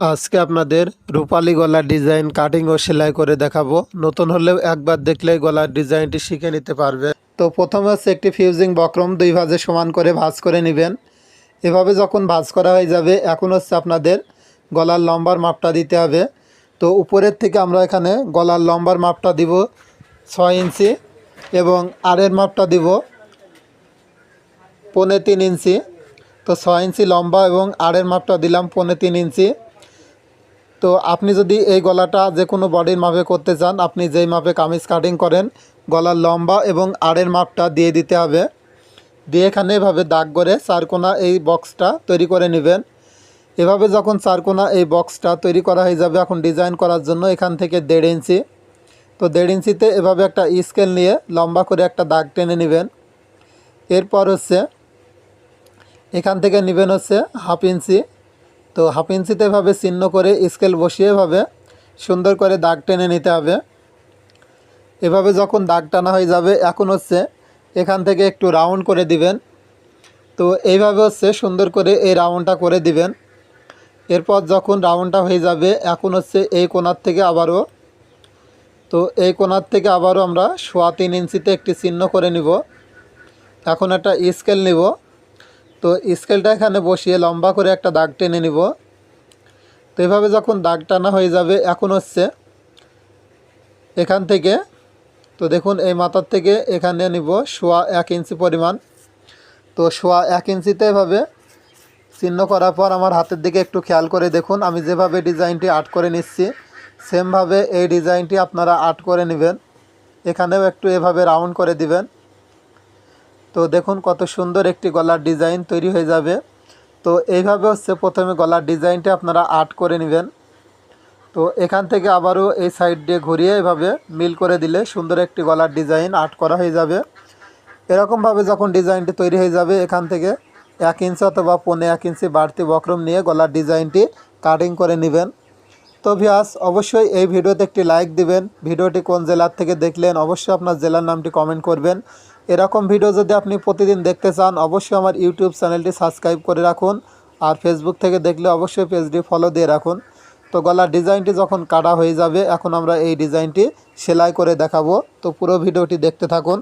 আজকে আপনাদের রূপালী গলার ডিজাইন কাটিং ও সেলাই করে দেখাবো। নতুন হলেও একবার দেখলেই গলার ডিজাইনটি শিখে নিতে পারবে। তো প্রথমে হচ্ছে একটি ফিউজিং বক্রম, দুই ভাজে সমান করে ভাঁজ করে নেবেন। এভাবে যখন ভাঁজ করা হয়ে যাবে, এখন হচ্ছে আপনাদের গলার লম্বার মাপটা দিতে হবে। তো উপরের থেকে আমরা এখানে গলার লম্বার মাপটা দিব ছয় ইঞ্চি এবং আরের মাপটা দিব পৌনে তিন ইঞ্চি। তো ছয় ইঞ্চি লম্বা এবং আড়ের মাপটা দিলাম পৌনে তিন ইঞ্চি। তো আপনি যদি এই গলাটা যে কোনো বডির মাপে করতে চান, আপনি যেই মাপে কামিজ কাটিং করেন, গলার লম্বা এবং আড়ের মাপটা দিয়ে দিতে হবে। দিয়ে এখানে এভাবে দাগ করে চারকোনা এই বক্সটা তৈরি করে নেবেন। এভাবে যখন চারকোনা এই বক্সটা তৈরি করা হয়ে যাবে, এখন ডিজাইন করার জন্য এখান থেকে দেড় ইঞ্চি। তো দেড় ইঞ্চিতে এভাবে একটা স্কেল নিয়ে লম্বা করে একটা দাগ টেনে নেবেন। এরপর হচ্ছে, এখান থেকে নেবেন হচ্ছে হাফ ইঞ্চি। তো হাফ ইঞ্চিতে এভাবে চিহ্ন করে স্কেল বসিয়ে এভাবে সুন্দর করে দাগ টেনে নিতে হবে। এভাবে যখন দাগ টানা হয়ে যাবে, এখন হচ্ছে এখান থেকে একটু রাউন্ড করে দিবেন। তো এইভাবে হচ্ছে সুন্দর করে এই রাউন্ডটা করে দিবেন। এরপর যখন রাউন্ডটা হয়ে যাবে, এখন হচ্ছে এই কোণার থেকে আবারও। তো এই কোণার থেকে আবারও আমরা সোয়া তিন ইঞ্চিতে একটি চিহ্ন করে নিব। এখন একটা স্কেল নিব। তো স্কেলটা এখানে বসিয়ে লম্বা করে একটা দাগ টেনে নিব। তো এভাবে যখন দাগ টানা হয়ে যাবে, এখন হচ্ছে এখান থেকে, তো দেখুন এই মাথার থেকে এখানে নিব সোয়া এক ইঞ্চি পরিমাণ। তো সোয়া এক ইঞ্চিতে এভাবে চিহ্ন করার পর আমার হাতের দিকে একটু খেয়াল করে দেখুন, আমি যেভাবে ডিজাইনটি আর্ট করে নিচ্ছি, সেমভাবে এই ডিজাইনটি আপনারা আর্ট করে নেবেন। এখানেও একটু এভাবে রাউন্ড করে দিবেন। তো দেখুন কত সুন্দর একটি গলার ডিজাইন তৈরি হয়ে যাবে। তো এইভাবে হচ্ছে প্রথমে গলার ডিজাইনটা আপনারা আর্ট করে নেবেন। তো এখান থেকে আবারও এই সাইড দিয়ে ঘুরিয়ে এভাবে মিল করে দিলে সুন্দর একটি গলার ডিজাইন আর্ট করা হয়ে যাবে। এরকমভাবে যখন ডিজাইনটি তৈরি হয়ে যাবে এখান থেকে এক ইঞ্চি অথবা পৌনে এক ইঞ্চি বাড়তি বক্রম নিয়ে গলার ডিজাইনটি কাটিং করে নেবেন। তো ভিয়াস অবশ্যই এই ভিডিওতে একটি লাইক দিবেন। ভিডিওটি কোন জেলার থেকে দেখলেন, অবশ্যই আপনার জেলার নামটি কমেন্ট করবেন। এরকম ভিডিও যদি আপনি প্রতিদিন দেখতে চান, অবশ্যই আমার ইউটিউব চ্যানেলটি সাবস্ক্রাইব করে রাখুন। আর ফেসবুক থেকে দেখলে অবশ্যই পেজটি ফলো দিয়ে রাখুন। তো গলার ডিজাইনটি যখন কাটা হয়ে যাবে, এখন আমরা এই ডিজাইনটি সেলাই করে দেখাবো। তো পুরো ভিডিওটি দেখতে থাকুন।